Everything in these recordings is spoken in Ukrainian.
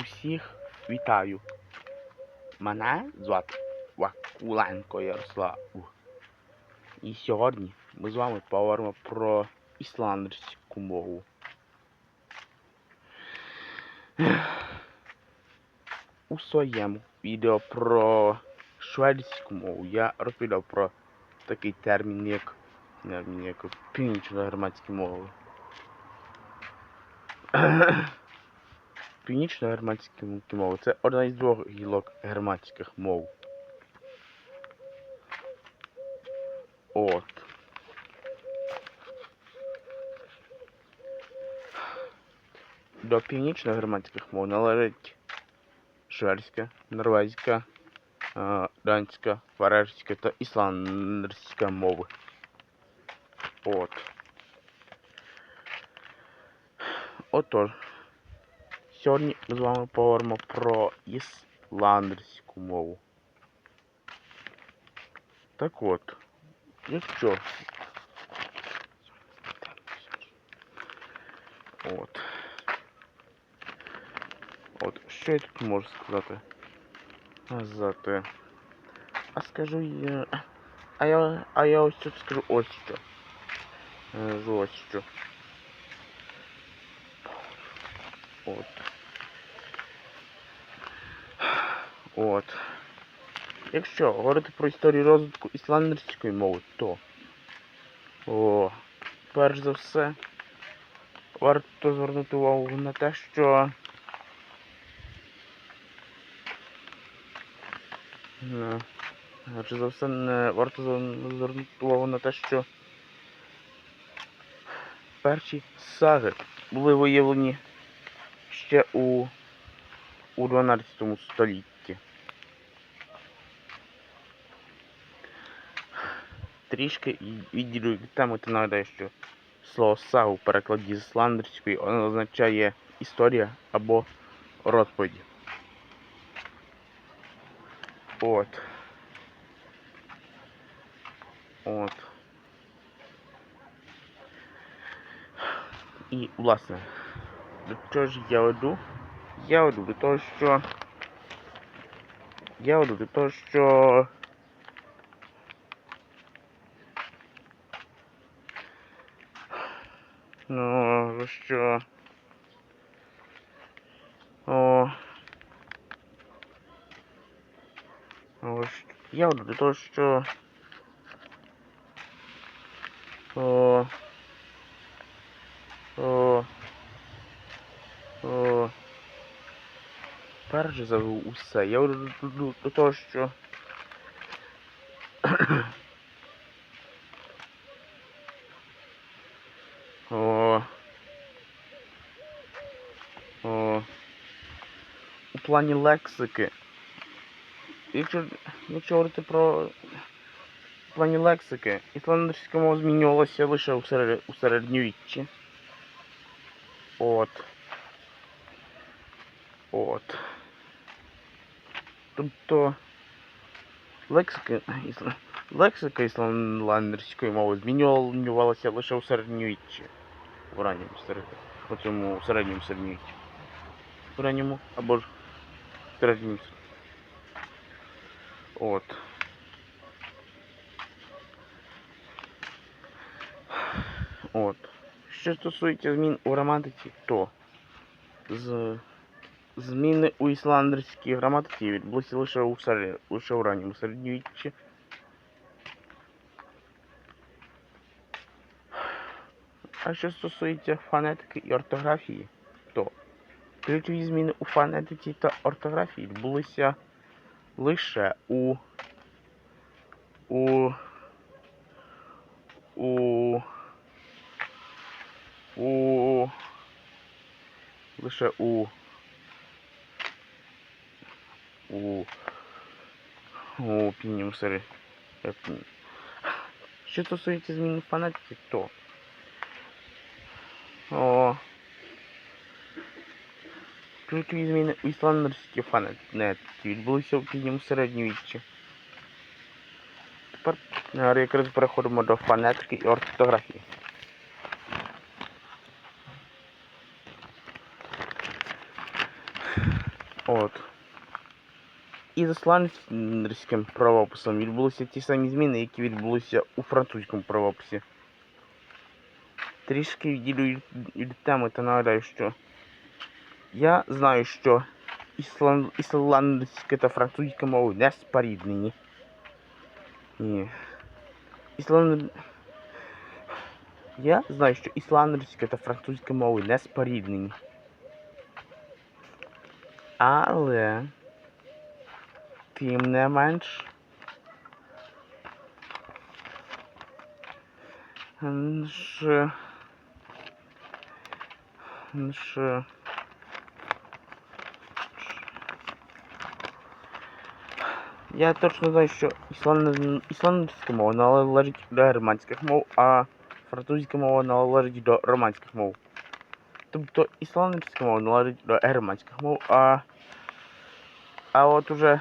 Усіх вітаю. Мене звати Вакуленко Ярослав. І сьогодні ми з вами поговоримо про ісландську мову. У своєму відео про шведську мову я розповідав про такий термін, як, як північно-германські мови. Північно-германські мови це одна із двох гілок германських мов. От. До північно-германських мов належить шведська, норвезька, е, данська, фарерська та ісландська мови. От. Отож. Сьогодні ми з вами поговоримо про ісландерську мову. Так от, якщо. От. От, що я тут можу сказати? Сказати. А скажу я. А я. А я ось тут скажу ось. Е, Ось що. Якщо говорити про історію розвитку ісландерської мови, то о, перш за все варто звернути увагу на те, що е, перш за все не варто звернути увагу на те, що перші саги були виявлені ще у, у 12 столітті. Трішки відділю від теми та нагадаю, що слово сагу в перекладі з ісландерської означає історія або розповіді. От. От. І, власне, до чого ж я веду? Я веду до того, що. Я веду до того, що. Ну, що. О. Ось. Я веду до того, що. О. О. О. Перш за усе. Я до того, що. Плані лексики. Якщо, якщо говорити про в плані лексики, ісландерська мова змінювалася лише у, серед, у середньовіччі. От. От. Тобто лексика, лексика ісландерської мови змінювалася лише у середньовіччі. В ранньому серед... у цьому середньому середньовіччі. В ранньому або ж в середньому. с- От. Що стосується змін у граматиці, то з зміни у ісландерській граматиці відбулися лише у серед... лише у ранньому середньовіччі. А що стосується фонетики і ортографії, то ключові зміни у фонетиці та ортографії відбулися лише у у у у лише у у у півнім сері. Що стосується змін фанатики, то о, ключові зміни у ісландерській відбулися у пізньому середньовіччі. Тепер е, якраз переходимо до фонетики і ортографії. От. І з ісландським правописом відбулися ті самі зміни, які відбулися у французькому правописі. Трішки відійду від, від теми та нагадаю, що я знаю, що ісланд, ісландська та французька мови не споріднені. Ні. Ісланд... Я знаю, що ісландська та французька мови не споріднені. Але тим не менш. Ж... Ж... Я точно знаю, що ісланд... ісландська мова належить до германських мов, а французька мова належить до романських мов. Тобто ісландська мова належить до германських мов, а, а от уже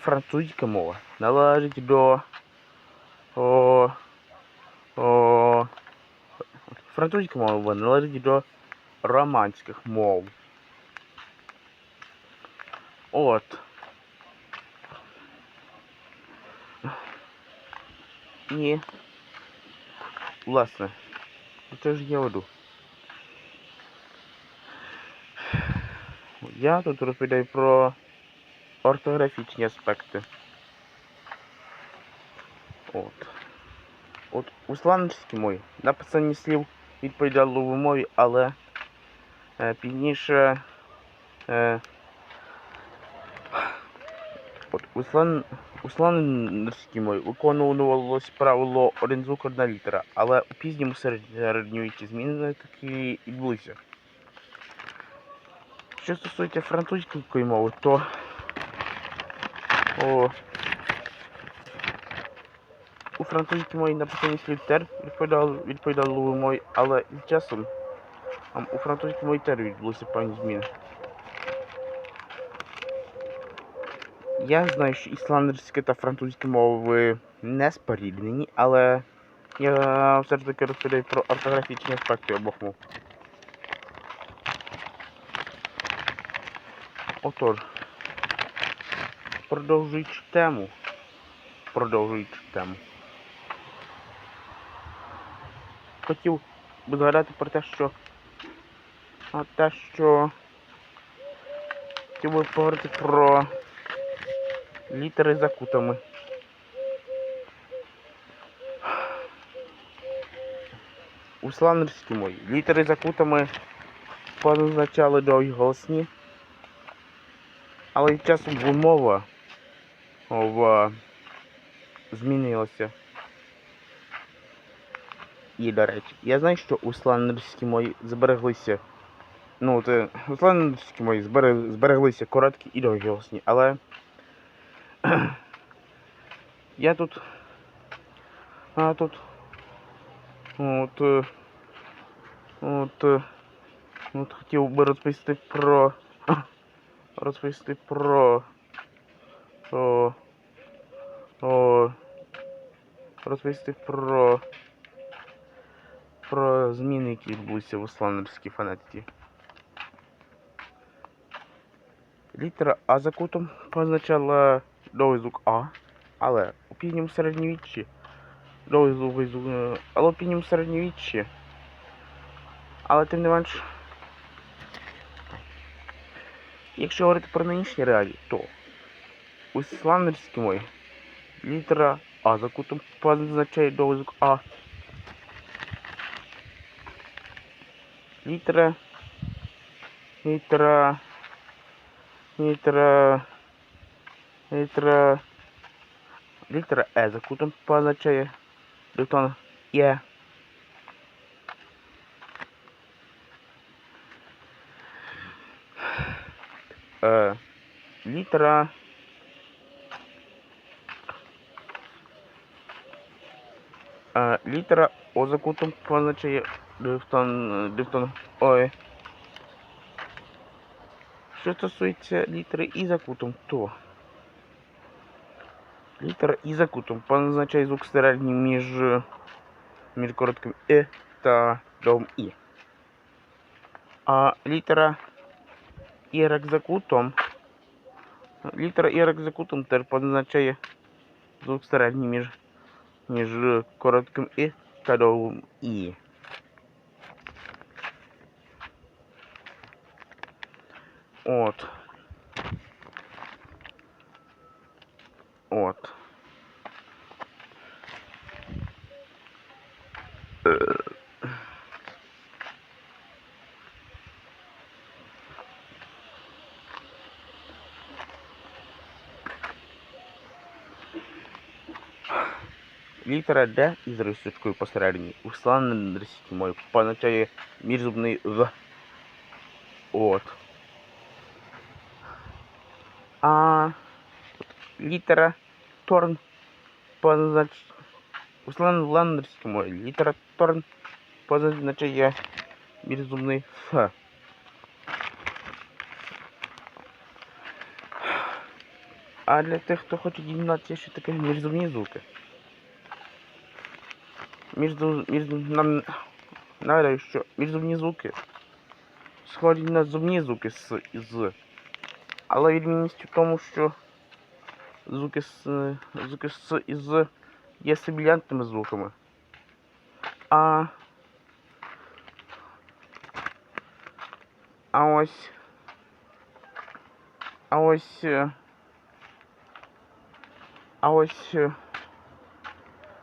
французька мова належить до о, о, французька мова належить до романських мов. От. І, власне, це ж я веду. Я тут розповідаю про ортографічні аспекти. От. От у славянській мові написання слів відповідало вимові, але е, пізніше е, от у слан у славянській мові виконувалось правило один звук, одна літера, але у пізньому середньовіччі зміни такі відбулися. Що стосується французької мови, то о, у французькій мові написані слів тер відповідало, відповідало вимові, але часом у французькій мові тер відбулися певні зміни. Я знаю, що ісландська та французька мови не споріднені, але я все ж таки розповідаю про ортографічні аспекти обох мов. Отож, продовжуючи тему, продовжуючи тему, хотів би згадати про те, що те, що хотів би поговорити про літери за кутами. У сланерській мові літери за кутами позначали довгі голосні. Але часом вимова в... змінилася. І, до речі, я знаю, що у сланерській збереглися. Ну, от, е, у сланерській мові збереглися короткі і довгі голосні, але я тут. А тут. От. е, От. е, От хотів би розповісти про. розповісти про. О, о, розповісти про. Про зміни, які відбулися в ісландерській фонетиці. Літера А за кутом позначала довгий звук А, але у пізньому середньовіччі довгий звук, звук е, але у пізньому середньовіччі, але тим не менш Якщо говорити про нинішні реалії, то у ісландерській мові літера А за кутом позначає довгий звук А. Літера. Літера. Літера. Літера. Літера Е за кутом позначає диктон Є. Е, літера. Е, літера О за кутом позначає дифтон, дифтон Ой. Що стосується літери І за кутом, то літера І за кутом позначає звук середній між, між коротким І та довгим І. А літера Y за кутом Літера І екзекутом теж позначає звук середній між, між коротким І та довгим І. От. От. Літера Д із рисочкою посередині у славній російській мові позначає міжзубний В. От. А літера Торн познач... у славній російській мові літера Торн позначає міжзубний Ф. А для тих, хто хоче дізнатися, що таке міжзубні звуки. Міжду, між, нам нагадаю, що міжзубні звуки схожі на зубні звуки з і з. Але відмінність в тому, що звуки з, звуки з і з є сибілянтними звуками. А, а ось. А ось. Е, А ось. е,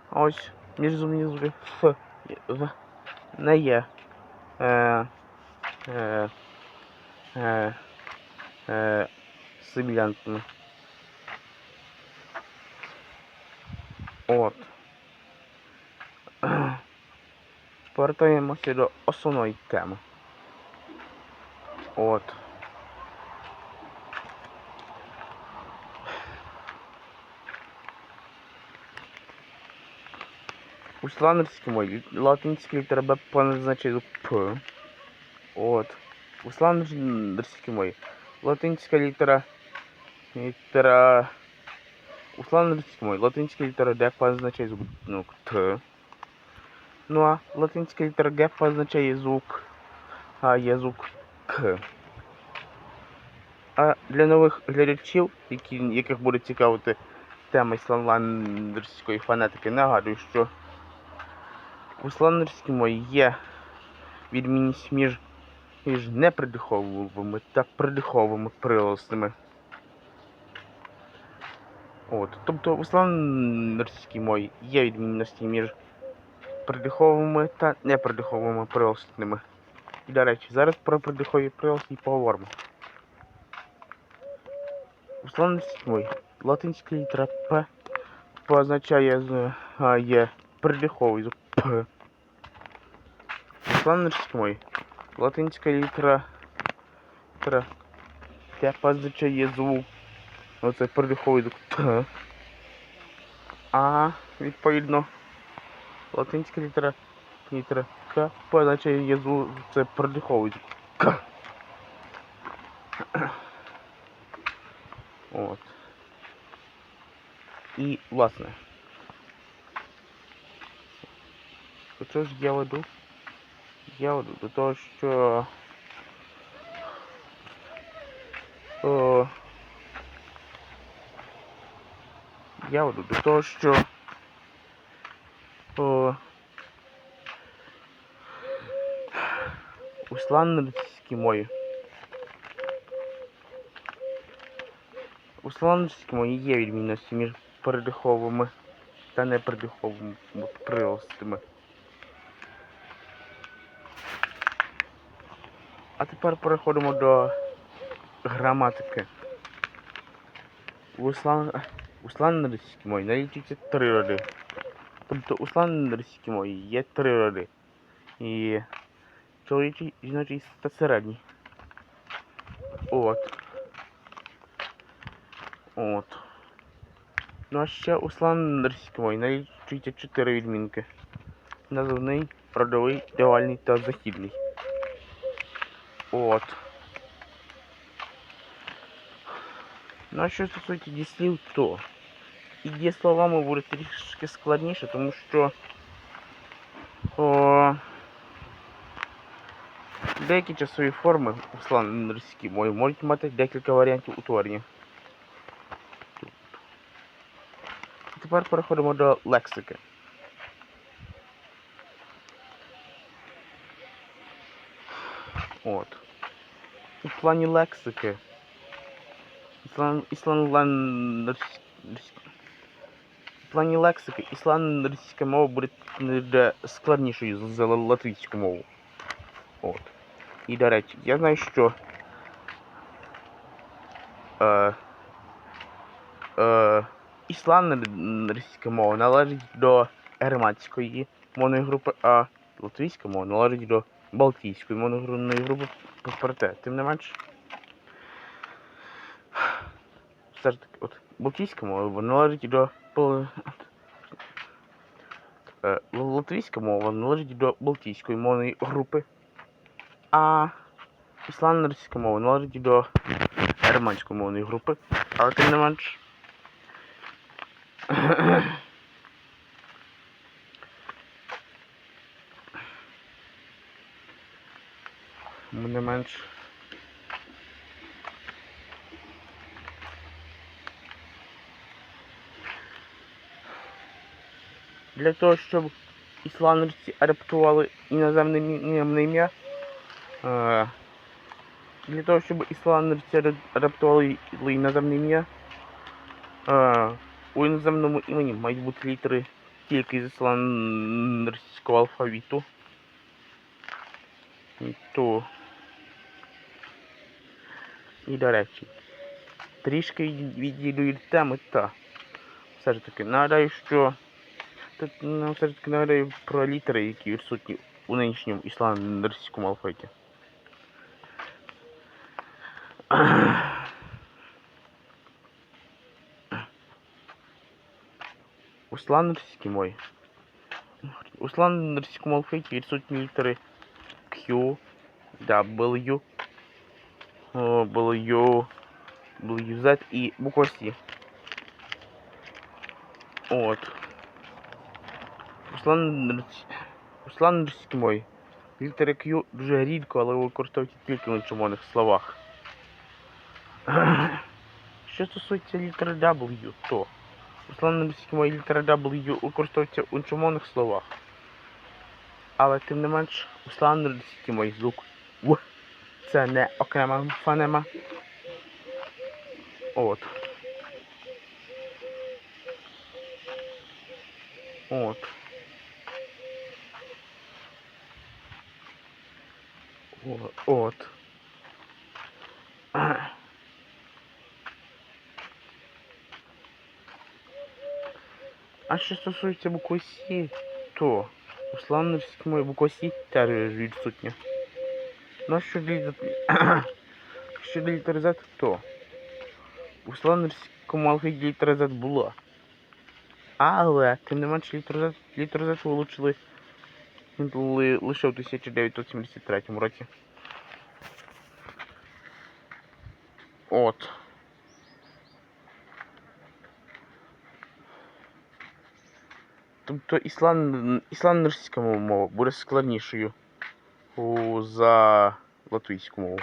А ось міжзубні звуки Ф і В не є. Е, е, е, е, симілянтами. От. Повертаємося до основної теми. От. У сланерській мові латинська літера Б позначає П. От. У сланерській латинська літера літера у сланерській мові латинська літера Д позначає звук ну, Т. Ну а латинська літера Г позначає звук А є звук К. А для нових глядачів, які, яких буде цікавити тема ісламландерської фонетики, нагадую, що у сланерській мові є відмінність між, між непридиховими та придиховими приголосними. От. Тобто у сланерській мові є відмінності між придиховими та непридиховими приголосними. І, до речі, зараз про придихові приголосні поговоримо. У сланерській мові латинська літера П позначає є придиховий сланерській мові латинська літера літера Т позначає звук оце придиховий звук Т. А відповідно латинська літера літера К позначає звук це придиховий звук К. От. І, власне. Що ж я веду? Я веду до того, що. О, я веду до того, що. О, у сланницькій мові. У сланницькій мові є відмінності між передиховими та непередиховими приголосними. А тепер переходимо до граматики. У слан... у мові налічується три роди. Тобто у сланницькій мові є три роди. І чоловічий, жіночий та середній. От. От. Ну а ще у сланерській мові налічується чотири відмінки. Називний, родовий, девальний та західний. От. Ну, а що стосується дієслів, то і дієсловами буде трішки складніше, тому що о, деякі часові форми у сланрській мові можуть мати декілька варіантів утворення. Тепер переходимо до лексики. Плані лексики. Іслан... В плані лексики ісландська мова буде складнішою за латвійську мову. От. І до речі, я знаю, що. Е, е, ісландська мова належить до германської мовної групи, а латвійська мова належить до Балтійської мовної групи проте. Тим не менш. Все ж таки, от Балтійська мова належить до е, Латвійська мова належить до Балтійської мовної групи, а ісландська мова належить до германської мовної групи, але тим не менш. Не менш. Для того, щоб ісландці адаптували іноземне ім'я. е, Для того, щоб ісландці ада- адаптували іноземне ім'я. е, У іноземному імені мають бути літери тільки з ісландського алфавіту. То. І до речі. Трішки відійду від теми, та. Все ж таки, нагадаю, що. Тут ну, все ж таки нагадаю про літери, які відсутні у нинішньому ісландському алфавіті. У ісландській мові. У ісландському алфавіті відсутні літери Q, W, о, W, WZ і буква C. От. У ісландській мові літери Q дуже рідко, але використовують тільки на чумовних словах. Що стосується літери W, то ісландській мові літера W використовується у чумовних словах. Але тим не менш, ісландській мові звук В це не окрема фонема. От. От. От. А що стосується букви Сі, то у славницькій мові буква Сі теж відсутня. Ну що для літери Z, то у алфавіті літера Z була. Але, тим не менше, Z вилучили лише у 1973 році. От. Тобто ісланд... ісландська мова буде складнішою у... за латвійську мову.